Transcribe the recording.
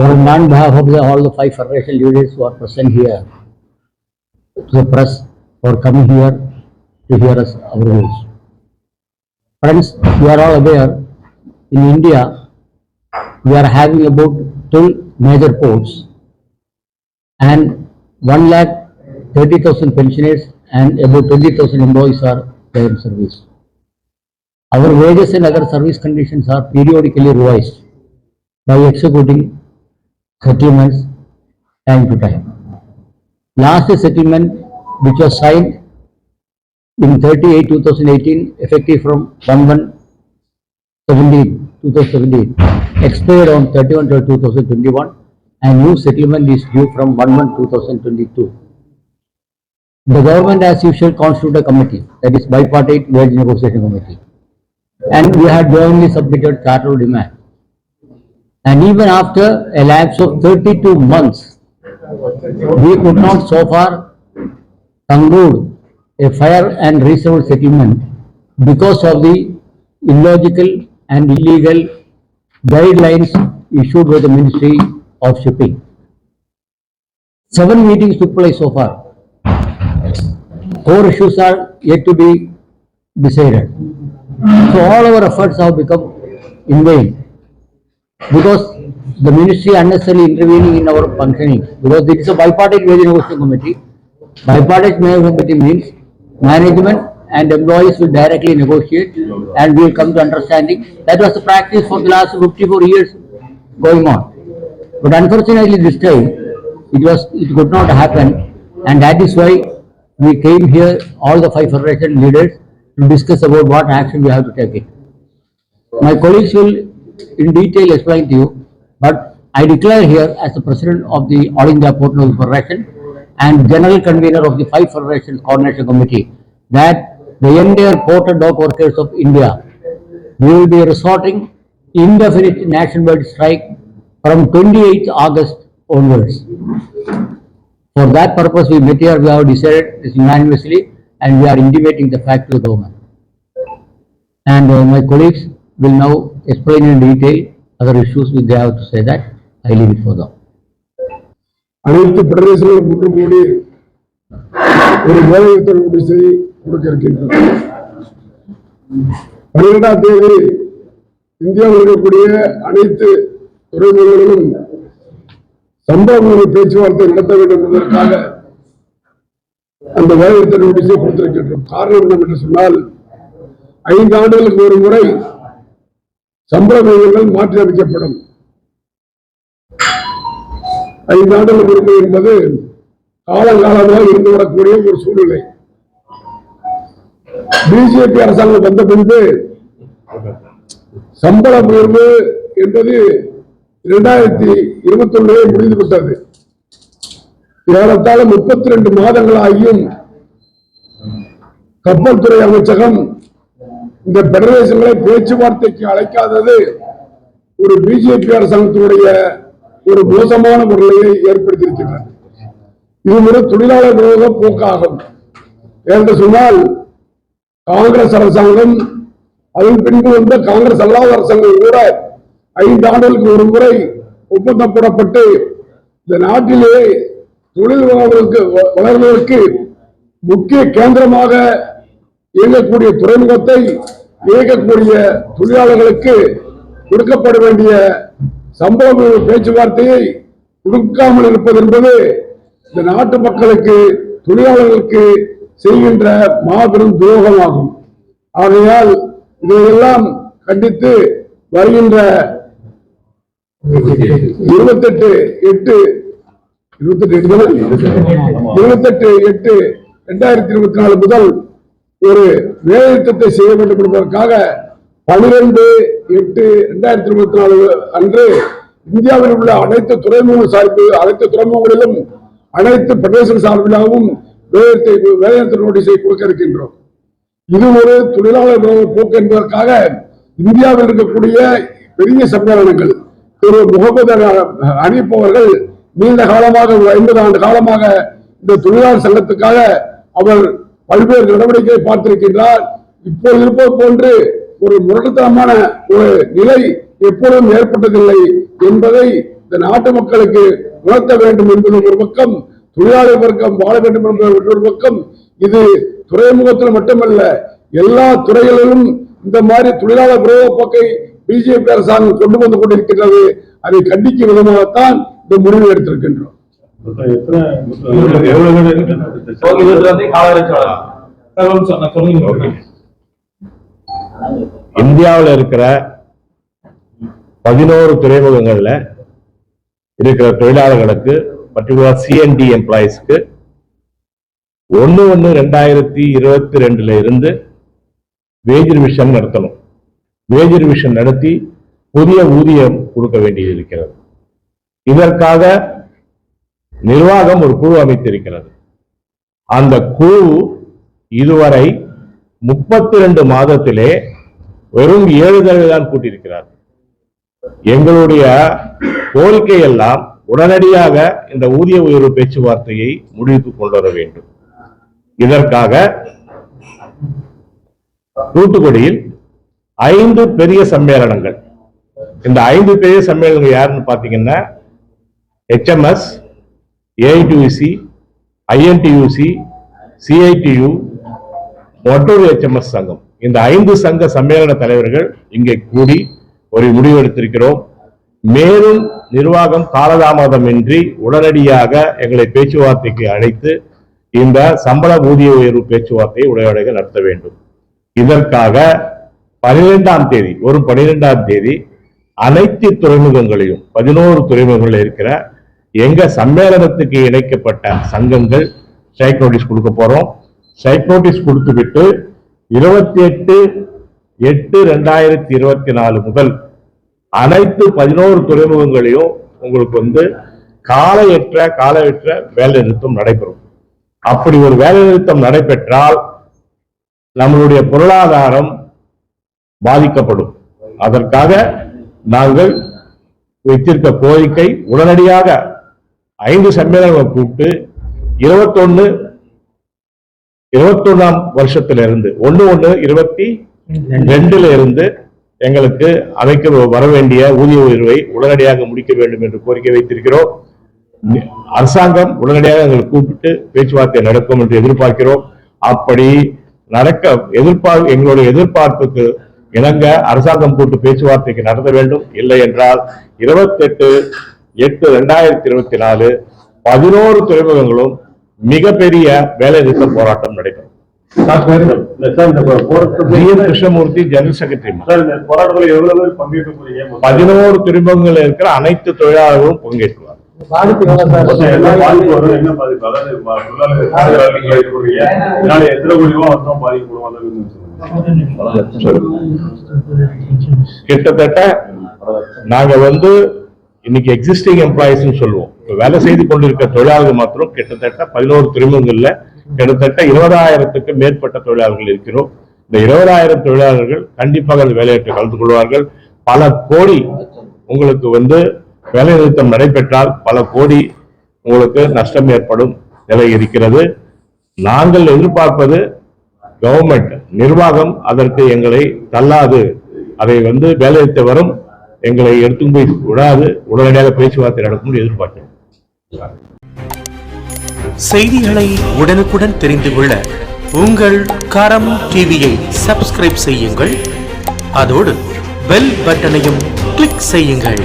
on behalf of the, all the five federation leaders who are present here, to the press for coming here to hear us our views. Friends, you are all aware, in India, we are having about 12 major ports and 1 lakh 30,000 pensioners and about 20,000 employees are there in service. Our wages and other service conditions are periodically revised by executing settlements time to time. Last settlement which was signed in 38 2018 effective from 1 17 2017 expired on 31 12 2021 and new settlement is due from 1 1 2022. The government as usual constituted a committee that is bipartite wage negotiation committee and we had jointly submitted charter demand. And even after a lapse of 32 months, we could not so far conclude a fair and reasonable settlement because of the illogical and illegal guidelines issued by the Ministry of Shipping. Seven meetings took place so far. Four issues are yet to be decided. So all our efforts have become in vain because the ministry unnecessarily intervening in our functioning because it is a bipartite wage negotiation committee. Bipartite wage committee means management and employees will directly negotiate and we will come to understanding. That was the practice for the last fifty-four years going on. But unfortunately this time, it was, it could not happen and that is why we came here, all the five federation leaders to discuss about what action we have to take it. My colleagues will in detail explain to you, but I declare here as the president of the All India Port Noble Federation and general convener of the five federations coordination committee that the entire port and dock workers of India will be resorting indefinite nationwide strike from 28th August onwards. For that purpose, we met here, we have decided this unanimously and we are intimating the fact to the government. And uh, my colleagues will now explain in detail other issues which they have to say that. I leave it for them. அனைத்து பிரதேசங்களும் ஒன்று கூடி ஒரு வேலைநிறுத்த நோட்டீஸை கொடுக்க இருக்கின்றனர் பன்னிரெண்டாம் தேதி இந்தியாவில் இருக்கக்கூடிய அனைத்து துறைமுகங்களிலும் சம்பவ பேச்சுவார்த்தை நடத்த வேண்டும் என்பதற்காக அந்த வேலைநிறுத்த நோட்டீஸை கொடுத்திருக்கின்றோம் காரணம் என்னவென்று சொன்னால் ஐந்து ஆண்டுகளுக்கு ஒரு முறை சம்பள மாற்றி அமைக்கப்படும். ஐந்து ஆண்டுகள் உரிமை என்பது காலங்காலமாக இருந்து வரக்கூடிய ஒரு சூழ்நிலை. பிஜேபி அரசாங்கம் வந்த பின்பு சம்பள உயர்வு என்பது இரண்டாயிரத்தி இருபத்தி ஒன்றிலே முடிந்து விட்டது. ஏறத்தாழ முப்பத்தி ரெண்டு மாதங்கள் ஆகியும் கப்பல் துறை அமைச்சகம் இந்த பெடரேஷன்களை பேச்சுவார்த்தைக்கு அழைக்காதது ஒரு பிஜேபி அரசாங்கத்தினுடைய ஒரு மோசமான ஒரு நிலையை ஏற்படுத்தியிருக்கின்றன இது ஒரு தொழிலாளர் விரோத போக்காகும். என்று சொன்னால் காங்கிரஸ் அரசாங்கம் அதன் பின்பு வந்த காங்கிரஸ் அல்லாத அரசாங்கம் கூட ஐந்து ஆண்டுகளுக்கு ஒரு முறை ஒப்பந்தம் போடப்பட்டு இந்த நாட்டிலே தொழில் வளர்வதற்கு வளர்வதற்கு முக்கிய கேந்திரமாக இயங்கக்கூடிய துறைமுகத்தை இயக்கக்கூடிய தொழிலாளர்களுக்கு கொடுக்கப்பட வேண்டிய சம்பள பேச்சுவார்த்தையை கொடுக்காமல் இருப்பது என்பது இந்த நாட்டு மக்களுக்கு தொழிலாளர்களுக்கு செய்கின்ற மாபெரும் துரோகமாகும். ஆகையால் இதையெல்லாம் கண்டித்து வருகின்ற இருபத்தெட்டு எட்டு இருபத்தெட்டு எட்டு இருபத்தி இருபத்தெட்டு எட்டு இரண்டாயிரத்தி இருபத்தி நாலு முதல் ஒரு வேலைத்திட்டத்தை செய்ய வேண்டும் என்பதற்காக பனிரெண்டு எட்டு இரண்டாயிரத்தி இருபத்தி நாலு அன்று இந்தியாவில் உள்ள அனைத்து துறைமுக சார்பு அனைத்து துறைமுகங்களிலும் அனைத்து பிரதேச சார்பிலாகவும் வேலைத்தை வேலைநிறுத்த நோட்டீஸை கொடுக்க இருக்கின்றோம். இது ஒரு தொழிலாளர் விரோத போக்கு என்பதற்காக இந்தியாவில் இருக்கக்கூடிய பெரிய சம்மேளனங்கள் திரு முகமது அனீப் அவர்கள் நீண்ட காலமாக ஒரு ஐம்பது ஆண்டு காலமாக இந்த தொழிலாளர் சங்கத்துக்காக அவர் பல்வேறு நடவடிக்கையை பார்த்திருக்கின்றார். இப்போது இருப்பது போன்று ஒரு முரட்டுத்தனமான ஒரு நிலை எப்பொழுதும் ஏற்பட்டதில்லை என்பதை இந்த நாட்டு மக்களுக்கு உணர்த்த வேண்டும் என்பது ஒரு பக்கம் தொழிலாளர் வர்க்கம் வாழ வேண்டும் என்பது ஒரு பக்கம். இது துறைமுகத்தில் மட்டுமல்ல எல்லா துறைகளிலும் இந்த மாதிரி தொழிலாளர் விரோத போக்கை பிஜேபி அரசாங்கம் கொண்டு வந்து கொண்டிருக்கின்றது. அதை கண்டிக்கும் விதமாகத்தான் இந்த முடிவு எடுத்திருக்கின்றோம். இந்தியாவுல இருக்கிற பதினோரு துறைமுகங்கள்ல இருக்கிற தொழிலாளர்களுக்கு பர்டிகுலர் சிஎன்டி எம்ப்ளாயிஸ்க்கு ஒண்ணு ஒண்ணு ரெண்டாயிரத்தி இருபத்தி ரெண்டுல இருந்து வேஜ் ரிவிஷன் நடத்தணும். வேஜ் ரிவிஷன் நடத்தி புதிய ஊதியம் கொடுக்க வேண்டியது இருக்கிறது. இதற்காக நிர்வாகம் ஒரு குழு அமைத்திருக்கிறது. அந்த குழு இதுவரை முப்பத்தி ரெண்டு மாதத்திலே வெறும் ஏழு தடவை தான் கூட்டியிருக்கிறார் எங்களுடைய கோரிக்கை எல்லாம் உடனடியாக இந்த ஊதிய உயர்வு பேச்சுவார்த்தையை முடிவுக்கு கொண்டு வர வேண்டும். இதற்காக தூத்துக்குடியில் ஐந்து பெரிய சம்மேளனங்கள். இந்த ஐந்து பெரிய சம்மேளனங்கள் யாருன்னு பார்த்தீங்கன்னா ஹெச்எம்எஸ் ஏஐடியூசி ஐஎன்டியூசி சிஐடியு மற்றொரு ஹெச்எம்எஸ் சங்கம். இந்த ஐந்து சங்க சம்மேளன தலைவர்கள் இங்கே கூடி ஒரு முடிவெடுத்திருக்கிறோம் மேலும் நிர்வாகம் காலதாமதமின்றி உடனடியாக எங்களை பேச்சுவார்த்தைக்கு அழைத்து இந்த சம்பள ஊதிய உயர்வு பேச்சுவார்த்தையை உடனடியாக நடத்த வேண்டும். இதற்காக பனிரெண்டாம் தேதி ஒரு பனிரெண்டாம் தேதி அனைத்து துறைமுகங்களையும் பதினோரு துறைமுகங்களில் இருக்கிற எங்க சம்மேளனத்துக்கு இணைக்கப்பட்ட சங்கங்கள் ஸ்ட்ரைக் நோட்டீஸ் கொடுக்க போறோம். ஸ்ட்ரைக் நோட்டீஸ் கொடுத்து விட்டு இருபத்தி எட்டு எட்டு ரெண்டாயிரத்தி இருபத்தி நாலு முதல் அனைத்து பதினோரு துறைமுகங்களையும் உங்களுக்கு வந்து காலையற்ற காலையற்ற வேலை நிறுத்தம் நடைபெறும். அப்படி ஒரு வேலை நிறுத்தம் நடைபெற்றால் நம்மளுடைய பொருளாதாரம் பாதிக்கப்படும். அதற்காக நாங்கள் வைத்திருக்க கோரிக்கை உடனடியாக ஐந்து சம்மேளனங்களை கூப்பிட்டு இருபத்தொன்னு இருபத்தொன்னாம் வருஷத்திலிருந்து ஒண்ணு ஒண்ணு இருபத்தி ரெண்டுல இருந்து எங்களுக்கு அமைக்க வர வேண்டிய ஊதிய உயர்வை உடனடியாக முடிக்க வேண்டும் என்று கோரிக்கை வைத்திருக்கிறோம். அரசாங்கம் உடனடியாக எங்களை கூப்பிட்டு பேச்சுவார்த்தை நடக்கும் என்று எதிர்பார்க்கிறோம். அப்படி நடக்க எதிர்பார் எங்களுடைய எதிர்பார்ப்புக்கு இணங்க அரசாங்கம் கூட்டு பேச்சுவார்த்தைக்கு நடத்த வேண்டும். இல்லை என்றால் இருபத்தெட்டு எட்டு ரெண்டாயிரத்தி இருபத்தி நாலு பதினோரு துறைமுகங்களும் மிகப்பெரிய வேலை நிறுத்த போராட்டம் நடைபெறும். கிருஷ்ணமூர்த்தி ஜெனரல் செக்ரட்டரி பதினோரு துறைமுகங்களில் இருக்கிற அனைத்து தொழிலாளர்களும் சொல்லுங்க. கிட்டத்தட்ட நாங்க வந்து இன்னைக்கு எக்ஸிஸ்டிங் எம்ப்ளாயிஸ்ன்னு சொல்லுவோம். இப்போ வேலை செய்து கொண்டிருக்க தொழிலாளர்கள் மாத்திரம் கிட்டத்தட்ட பதினோரு துறைமுகங்கள்ல கிட்டத்தட்ட இருபதாயிரத்துக்கு மேற்பட்ட தொழிலாளர்கள் இருக்கிறோம். இந்த இருபதாயிரம் தொழிலாளர்கள் கண்டிப்பாக அந்த வேலையிட்டு கலந்து கொள்வார்கள். பல கோடி உங்களுக்கு வந்து வேலை நிறுத்தம் நடைபெற்றால் பல கோடி உங்களுக்கு நஷ்டம் ஏற்படும் நிலை இருக்கிறது. நாங்கள் எதிர்பார்ப்பது கவர்மெண்ட் நிர்வாகம் அதற்கு எங்களை தள்ளாது. அதை வந்து வேலைநிறுத்த வரும். எங்களை எடுத்து போய் விடாது உடனடியாக பேச்சுவார்த்தை நடக்கும் எதிர்பார்க்கிறோம். செய்திகளை உடனுக்குடன் தெரிந்து கொள்ள உங்கள் கரம் டிவியை சப்ஸ்கிரைப் செய்யுங்கள். அதோடு பெல் பட்டனையும் கிளிக் செய்யுங்கள்.